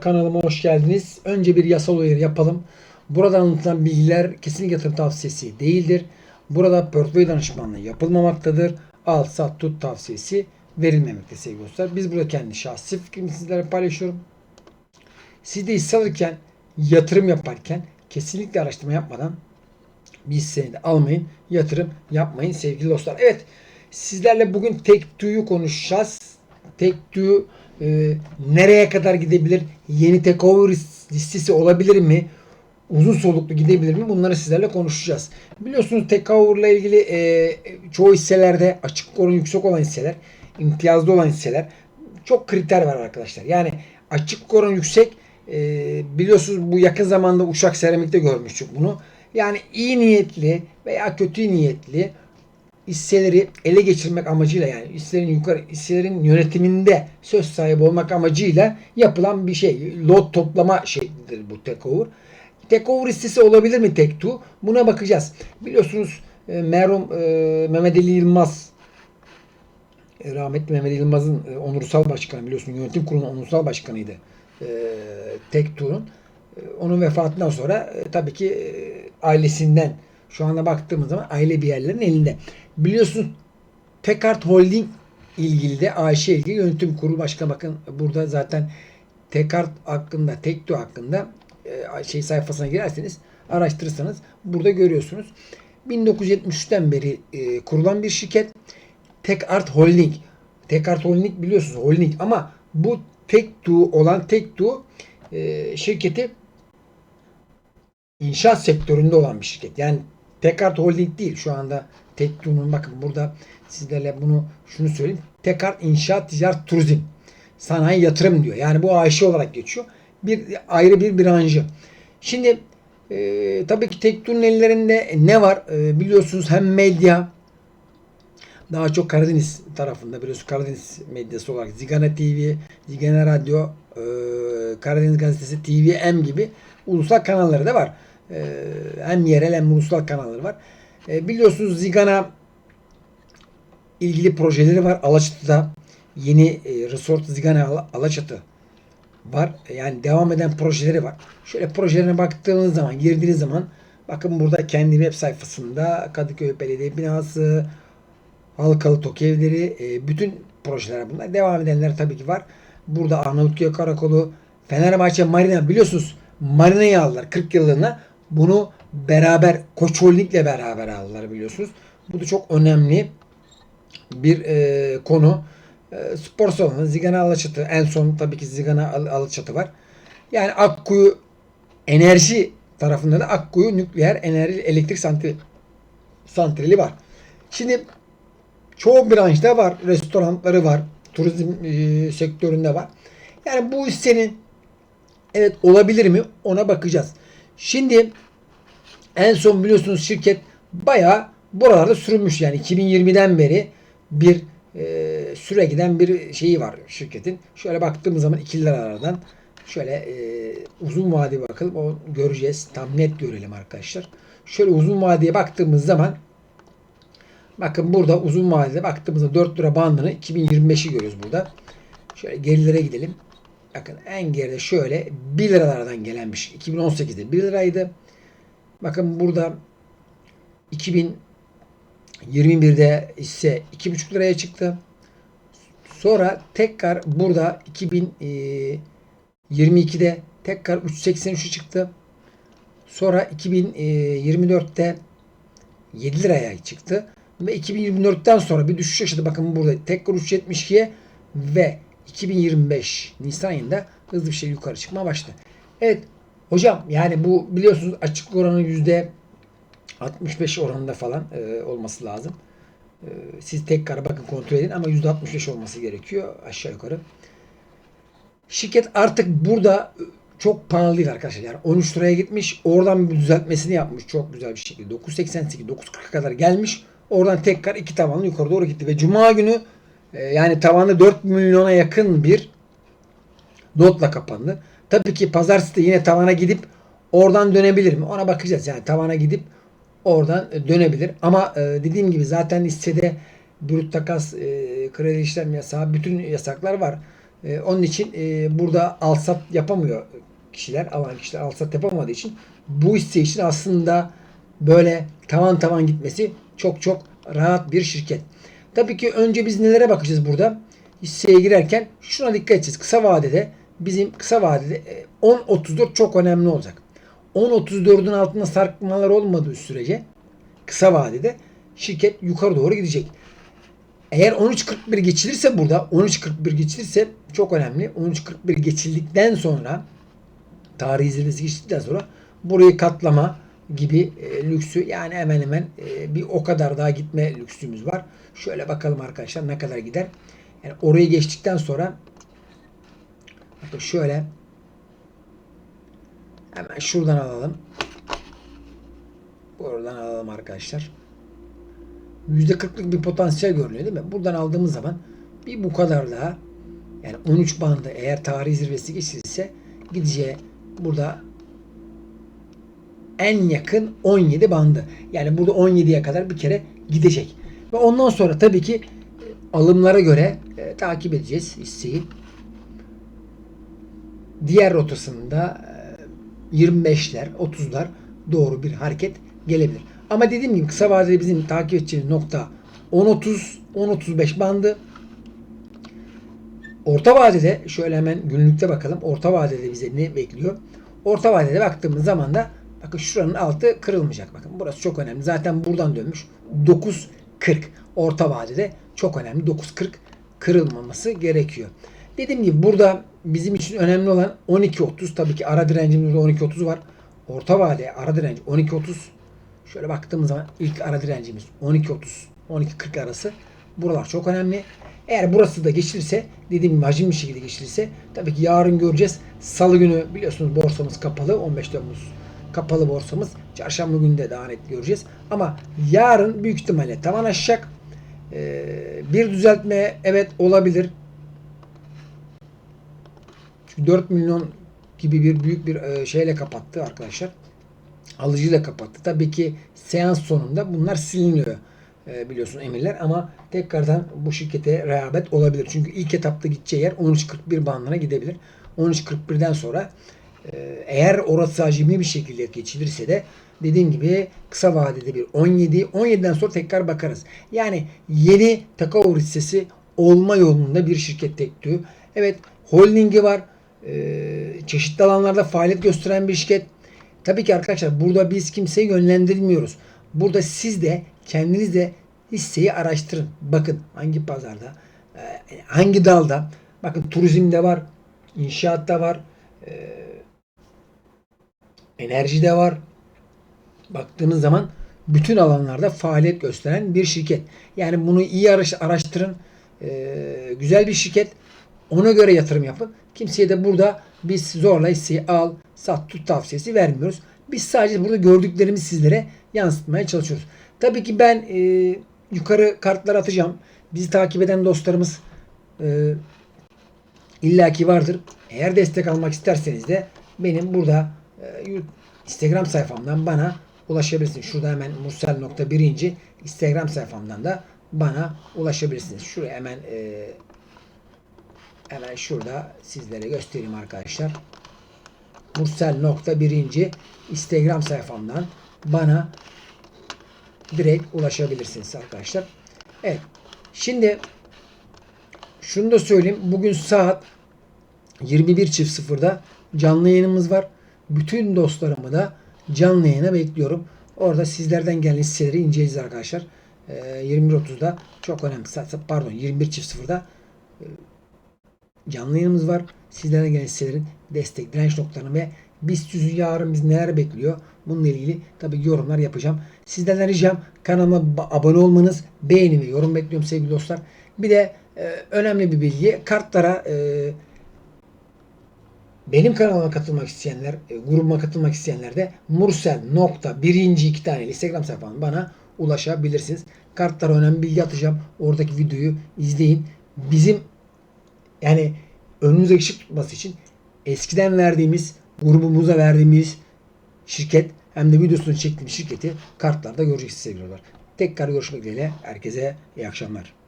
Kanalıma hoş geldiniz. Önce bir yasal uyarı yapalım. Burada anlatılan bilgiler kesinlikle yatırım tavsiyesi değildir. Burada portföy danışmanlığı yapılmamaktadır. Al sat tut tavsiyesi verilmemekte sevgili dostlar. Biz burada kendi şahsi fikrimi sizlerle paylaşıyorum. Siz de hisse alırken, yatırım yaparken kesinlikle araştırma yapmadan bir hisseni de almayın. Yatırım yapmayın sevgili dostlar. Evet sizlerle bugün Tek-Two'yu konuşacağız. Tek-Two e, nereye kadar gidebilir? Yeni takeover listesi olabilir mi? Uzun soluklu gidebilir mi? Bunları sizlerle konuşacağız. Biliyorsunuz takeover ile ilgili e, çoğu hisselerde açık oranı yüksek olan hisseler, imtiyazlı olan hisseler çok kriter var arkadaşlar. Yani açık oranı yüksek e, biliyorsunuz bu yakın zamanda Uşak Seramik'te görmüştük bunu. Yani iyi niyetli veya kötü niyetli hisseleri ele geçirmek amacıyla yani hisselerin yukarı hisselerin yönetiminde söz sahibi olmak amacıyla yapılan bir şey. Lot toplama şeklidir bu takeover. Takeover hissesi olabilir mi tek tu? Buna bakacağız. Biliyorsunuz e, merhum e, Mehmet Ali Yılmaz e, rahmetli Mehmet Yılmaz'ın e, onursal başkanı biliyorsun yönetim kurulunun onursal başkanıydı. E, tek turun. E, onun vefatından sonra e, tabii ki e, ailesinden şu anda baktığımız zaman aile bir yerlerin elinde. Biliyorsunuz Tekart Holding ilgili de AŞ ilgili yönetim kurulu başkanı bakın burada zaten Tekart hakkında, Tekto hakkında e, şey sayfasına girerseniz araştırırsanız burada görüyorsunuz. 1973'ten beri e, kurulan bir şirket. Tekart Holding. Tekart Holding biliyorsunuz holding ama bu Tekto olan Tekto e, şirketi inşaat sektöründe olan bir şirket. Yani Tekart Holding değil şu anda Tekto'nun bakın burada sizlerle bunu şunu söyleyeyim. Tekart İnşaat Ticaret Turizm Sanayi Yatırım diyor. Yani bu AŞ olarak geçiyor. Bir ayrı bir branşı. Şimdi e, tabii ki Tekto'nun ellerinde ne var? E, biliyorsunuz hem medya daha çok Karadeniz tarafında biliyorsunuz Karadeniz medyası olarak Zigana TV, Zigana Radyo, e, Karadeniz Gazetesi, TVM gibi ulusal kanalları da var. E, hem yerel hem ulusal kanalları var. E, biliyorsunuz Zigana ilgili projeleri var. Alaçatı'da yeni e, Resort Zigana Al- Alaçatı var. E, Yani devam eden projeleri var. Şöyle projelerine baktığınız zaman, girdiğiniz zaman bakın burada kendi web sayfasında Kadıköy Belediye Binası, Halkalı Tok Evleri, e, bütün projeler bunlar. Devam edenler tabii ki var. Burada Arnavutköy Karakolu, Fenerbahçe Marina biliyorsunuz Marina'yı aldılar 40 yıllığına. Bunu beraber Koç Holding'le beraber aldılar biliyorsunuz. Bu da çok önemli bir e, konu. E, spor salonu Zigana Alaçatı en son tabii ki Zigana Al- Alaçatı var. Yani Akkuyu enerji tarafında da Akkuyu nükleer enerji elektrik santrali, santrali var. Şimdi çoğu branşta var. Restoranları var. Turizm e, sektöründe var. Yani bu hissenin evet olabilir mi ona bakacağız. Şimdi en son biliyorsunuz şirket bayağı buralarda sürünmüş. Yani 2020'den beri bir e, süre giden bir şeyi var şirketin. Şöyle baktığımız zaman 2 liralardan şöyle e, uzun vade bakalım. O göreceğiz. Tam net görelim arkadaşlar. Şöyle uzun vadeye baktığımız zaman bakın burada uzun vadede baktığımızda 4 lira bandını 2025'i görüyoruz burada. Şöyle gerilere gidelim. Bakın en geride şöyle 1 liralardan gelen bir şey. 2018'de 1 liraydı. Bakın burada 2021'de ise 2,5 liraya çıktı. Sonra tekrar burada 2022'de tekrar 3.83'ü çıktı. Sonra 2024'te 7 liraya çıktı. Ve 2024'ten sonra bir düşüş yaşadı. Bakın burada tekrar 3.72'ye ve 2025 Nisan ayında hızlı bir şey yukarı çıkmaya başladı. Evet hocam yani bu biliyorsunuz açık oranı yüzde 65 oranında falan e, olması lazım. E, siz tekrar bakın kontrol edin ama yüzde 65 olması gerekiyor aşağı yukarı. Şirket artık burada çok pahalı değil arkadaşlar. Yani 13 liraya gitmiş. Oradan bir düzeltmesini yapmış. Çok güzel bir şekilde. 9.88, 9.40'a kadar gelmiş. Oradan tekrar iki tavanlı yukarı doğru gitti. Ve Cuma günü e, yani tavanı 4 milyona yakın bir notla kapandı. Tabii ki pazartesi de yine tavana gidip oradan dönebilir mi? Ona bakacağız. Yani tavana gidip oradan dönebilir. Ama e, dediğim gibi zaten hissede brüt takas, e, kredi işlem yasağı, bütün yasaklar var. E, onun için e, burada alsat yapamıyor kişiler, alan kişiler alsat yapamadığı için bu hisse için aslında böyle tavan tavan gitmesi çok çok rahat bir şirket. Tabii ki önce biz nelere bakacağız burada? Hisseye girerken şuna dikkat edeceğiz. Kısa vadede bizim kısa vadede e, 10.34 çok önemli olacak. 10.34'ün altında sarkmalar olmadığı sürece kısa vadede şirket yukarı doğru gidecek. Eğer 13.41 geçilirse burada 13.41 geçilirse çok önemli. 13.41 geçildikten sonra tarihi zirvesi geçtikten sonra burayı katlama gibi e, lüksü yani hemen hemen e, bir o kadar daha gitme lüksümüz var. Şöyle bakalım arkadaşlar ne kadar gider. Yani orayı geçtikten sonra bakın şöyle hemen şuradan alalım. Buradan alalım arkadaşlar. %40'lık bir potansiyel görünüyor değil mi? Buradan aldığımız zaman bir bu kadar daha yani 13 bandı eğer tarihi zirvesi geçirirse gideceği burada en yakın 17 bandı. Yani burada 17'ye kadar bir kere gidecek. Ve ondan sonra tabii ki e, alımlara göre e, takip edeceğiz hisseyi. Diğer rotasında e, 25'ler, 30'lar doğru bir hareket gelebilir. Ama dediğim gibi kısa vadede bizim takip edeceğimiz nokta 10-30, 10-35 bandı. Orta vadede şöyle hemen günlükte bakalım. Orta vadede bize ne bekliyor? Orta vadede baktığımız zaman da bakın şuranın altı kırılmayacak. Bakın burası çok önemli. Zaten buradan dönmüş. 9.40 orta vadede çok önemli. 9.40 kırılmaması gerekiyor. Dediğim gibi burada bizim için önemli olan 12.30. Tabii ki ara direncimizde 12.30 var. Orta vade ara direnci 12.30. Şöyle baktığımız zaman ilk ara direncimiz 12.30 12.40 arası. Buralar çok önemli. Eğer burası da geçilirse dediğim gibi hacimli bir şekilde geçilirse tabii ki yarın göreceğiz. Salı günü biliyorsunuz borsamız kapalı. 15 Temmuz kapalı borsamız. Çarşamba günü de daha net göreceğiz. Ama yarın büyük ihtimalle tavan aşacak. Ee, bir düzeltme evet olabilir. Çünkü 4 milyon gibi bir büyük bir e, şeyle kapattı arkadaşlar. Alıcıyla kapattı. Tabii ki seans sonunda bunlar siliniyor e, biliyorsun emirler ama tekrardan bu şirkete rehavet olabilir. Çünkü ilk etapta gideceği yer 13.41 bandına gidebilir. 13.41'den sonra e, eğer orası hacimli bir şekilde geçilirse de dediğim gibi kısa vadede bir 17 17'den sonra tekrar bakarız. Yani yeni Takao hissesi olma yolunda bir şirket Tektü. Evet holdingi var. E, çeşitli alanlarda faaliyet gösteren bir şirket. Tabii ki arkadaşlar burada biz kimseyi yönlendirmiyoruz. Burada siz de kendiniz de hisseyi araştırın. Bakın hangi pazarda, e, hangi dalda. Bakın turizmde var, inşaatta var, e, enerjide var. Baktığınız zaman bütün alanlarda faaliyet gösteren bir şirket. Yani bunu iyi araştırın. E, güzel bir şirket. Ona göre yatırım yapın. Kimseye de burada biz zorla hisseyi al, sat, tut tavsiyesi vermiyoruz. Biz sadece burada gördüklerimizi sizlere yansıtmaya çalışıyoruz. Tabii ki ben e, yukarı kartlar atacağım. Bizi takip eden dostlarımız e, illaki vardır. Eğer destek almak isterseniz de benim burada e, Instagram sayfamdan bana ulaşabilirsiniz. Şurada hemen mursel.birinci Instagram sayfamdan da bana ulaşabilirsiniz. Şuraya hemen e, hemen şurada sizlere göstereyim arkadaşlar. Mursel.birinci Instagram sayfamdan bana direkt ulaşabilirsiniz arkadaşlar. Evet. Şimdi şunu da söyleyeyim. Bugün saat 21.00'da canlı yayınımız var. Bütün dostlarımı da canlı yayına bekliyorum. Orada sizlerden gelen hisseleri inceleyeceğiz arkadaşlar. Ee, 21.30'da çok önemli. Pardon 21.00'da e, canlı yayınımız var. Sizlerden gelen hisselerin destek, direnç noktalarını ve BIST yüzü yarın biz neler bekliyor? Bununla ilgili tabii yorumlar yapacağım. Sizlerden ricam kanalıma abone olmanız, beğeni ve yorum bekliyorum sevgili dostlar. Bir de e, önemli bir bilgi. Kartlara e, benim kanalıma katılmak isteyenler, e, grubuma katılmak isteyenler de mursel nokta birinci iki tane Instagram sayfamdan bana ulaşabilirsiniz. Kartlara önemli bilgi atacağım. Oradaki videoyu izleyin. Bizim yani önünüze ışık tutması için eskiden verdiğimiz grubumuza verdiğimiz şirket hem de videosunu çektiğim şirketi kartlarda göreceksiniz sevgili. Tekrar görüşmek dileğiyle. Herkese iyi akşamlar.